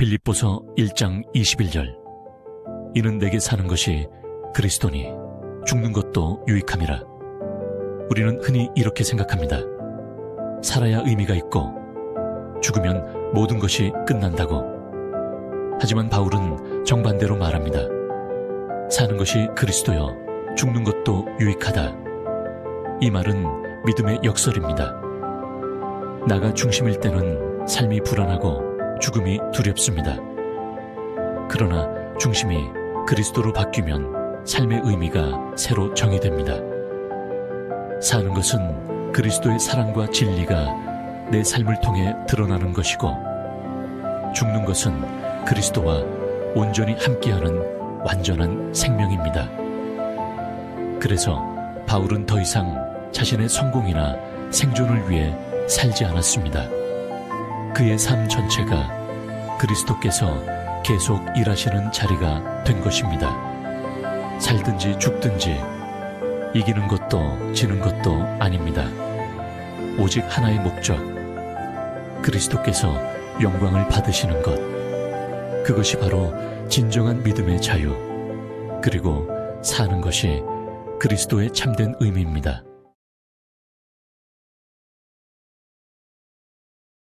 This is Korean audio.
빌립보서 1장 21절 이는 내게 사는 것이 그리스도니 죽는 것도 유익함이라 우리는 흔히 이렇게 생각합니다. 살아야 의미가 있고 죽으면 모든 것이 끝난다고 하지만 바울은 정반대로 말합니다. 사는 것이 그리스도여 죽는 것도 유익하다. 이 말은 믿음의 역설입니다. 나가 중심일 때는 삶이 불안하고 죽음이 두렵습니다. 그러나 중심이 그리스도로 바뀌면 삶의 의미가 새로 정의됩니다. 사는 것은 그리스도의 사랑과 진리가 내 삶을 통해 드러나는 것이고 죽는 것은 그리스도와 온전히 함께하는 완전한 생명입니다. 그래서 바울은 더 이상 자신의 성공이나 생존을 위해 살지 않았습니다. 그의 삶 전체가 그리스도께서 계속 일하시는 자리가 된 것입니다. 살든지 죽든지 이기는 것도 지는 것도 아닙니다. 오직 하나의 목적. 그리스도께서 영광을 받으시는 것. 그것이 바로 진정한 믿음의 자유. 그리고 사는 것이 그리스도의 참된 의미입니다.